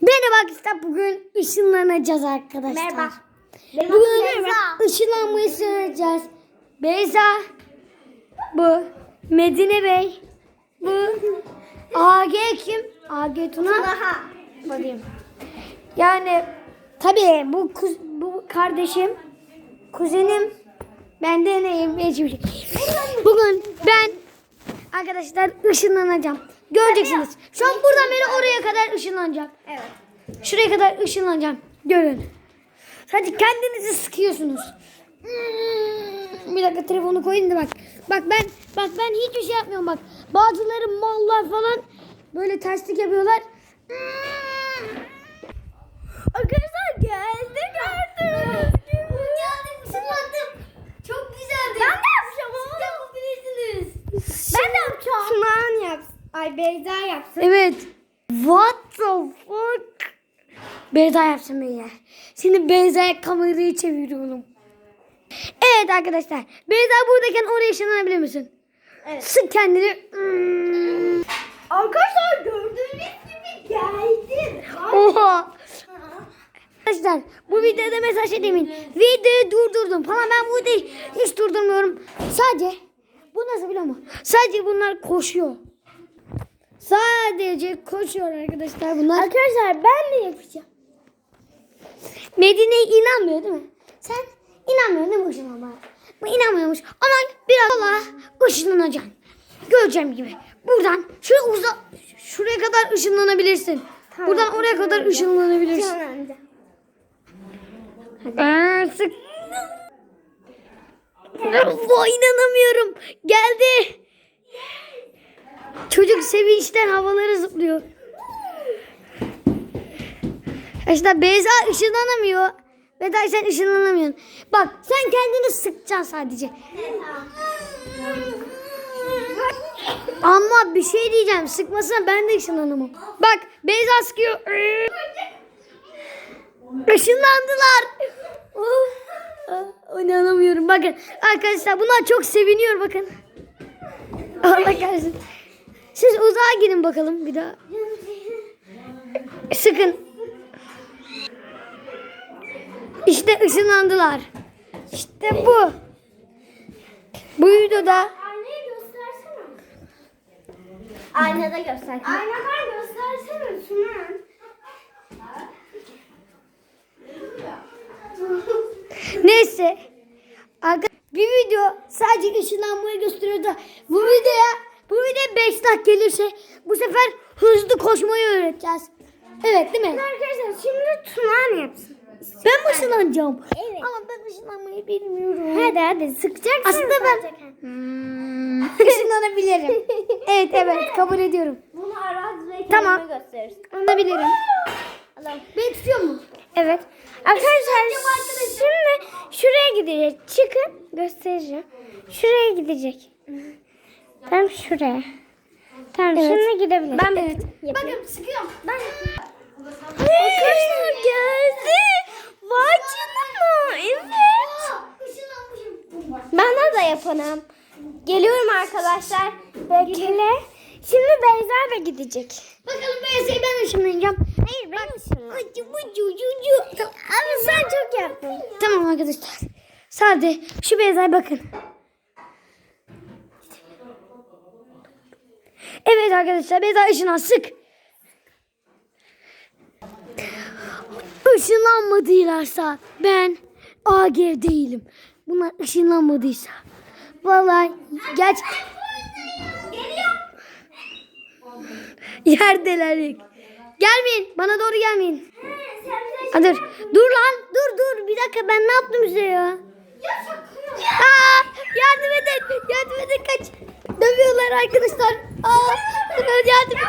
Merhaba arkadaşlar. Bugün ışınlanacağız arkadaşlar. Merhaba. Benim Bugün Beyza. ışınlanmayı sığınacağız. Beyza. Bu. Medine Bey. Bu. AG kim? AG Tuna. Aha. Bakayım. Yani tabii bu kuz, bu kardeşim, kuzenim, ben de neyim? Hiçbir şey. Bugün ben arkadaşlar ışınlanacağım. Göreceksiniz. Şu an buradan beri oraya kadar ışınlanacağım. Evet. Şuraya kadar ışınlanacağım. Görün. Hadi kendinizi sıkıyorsunuz. Hmm, Bir dakika telefonu koyayım da bak. Bak ben bak ben hiçbir şey yapmıyorum bak. Bazıları mallar falan böyle terslik yapıyorlar. Hmm. Arkadaşlar geldi gördünüz. Geldim ışınlandım. Çok güzeldi. Ben de yapacağım ama. yapabilirsiniz. Ben de yapacağım. Sunan yapsın. Ay Beyza yapsın. Evet. What the fuck? Beyza yapsın beyler. Şimdi Beyza'ya kamerayı çeviriyorum. Evet arkadaşlar. Beyza buradayken oraya ışınlanabilir misin? Evet. Sık kendini. Hmm. Arkadaşlar gördüğünüz gibi geldim. Oha. Arkadaşlar bu videoda mesaj şey demin. Videoyu durdurdum falan ben bu videoyu hiç durdurmuyorum. Sadece bu nasıl biliyor musun? Sadece bunlar koşuyor. Sadece koşuyor arkadaşlar bunlar. Arkadaşlar ben de yapacağım. Medine inanmıyor değil mi? Sen inanmıyorsun değil mi ışınlanmaya? Bu inanmıyormuş. Ama biraz Allah ışınlanacaksın. Göreceğim gibi. Buradan şuraya uza şuraya kadar ışınlanabilirsin. Tamam, Buradan oraya kadar ışınlanabilirsin. Aa, sık. Vay inanamıyorum. Geldi. Çocuk sevinçten havaları zıplıyor. İşte Beyza ışınlanamıyor. Ve daha sen ışınlanamıyorsun. Bak sen kendini sıkacaksın sadece. Ama bir şey diyeceğim. Sıkmasına ben de ışınlanamam. Bak Beyza sıkıyor. Işınlandılar. Of. Ah, İnanamıyorum. Bakın arkadaşlar bunlar çok seviniyor bakın. Allah kahretsin. Siz uzağa gidin bakalım bir daha. Sıkın. İşte ışınlandılar. İşte bu. Bu videoda Aynayı göstersene. Aynada göster. Aynadan göstersene Sunan. neyse. Arka- Bir video sadece ışınlanmayı gösteriyor da bu videoya bu video 5 dakika gelirse bu sefer hızlı koşmayı öğreteceğiz. Evet değil mi? Arkadaşlar şimdi Tunan yapsın. Ben mi ışınlanacağım? Evet. Ama ben ışınlanmayı bilmiyorum. Hadi hadi sıkacaksın. Aslında ben Hmm, ışınlanabilirim. evet evet kabul ediyorum. Bunu Araz ve Tamam. kendime gösterirsin. Anlayabilirim. Allah'ım. Beni tutuyor mu? Evet. Arkadaşlar şimdi şuraya gidecek. Çıkın göstereceğim. Şuraya gidecek. Tam şuraya. Tamam Evet. şimdi gidebilir. Ben Evet. yapayım. Bakın sıkıyorum. Ben Arkadaşlar geldi. Vay canına. Evet. Bana da yapalım. Geliyorum arkadaşlar. Bekle. Şimdi Beyza da gidecek. Bakalım ben ben ışınlanacağım. Hayır ben ışınlanacağım. Ama sen çok yaptın. Tamam arkadaşlar. Sadece şu Beyza'ya bakın. Evet arkadaşlar Beyza ışınan sık. Işınlanmadılarsa ben AG değilim. Bunlar ışınlanmadıysa. Vallahi geç yerdeler. Gelmeyin. Bana doğru gelmeyin. Ha, dur. Dur lan. Dur dur. Bir dakika ben ne yaptım size ya? Aa, yardım edin. Yardım edin kaç. Dövüyorlar arkadaşlar. Aa, yardım.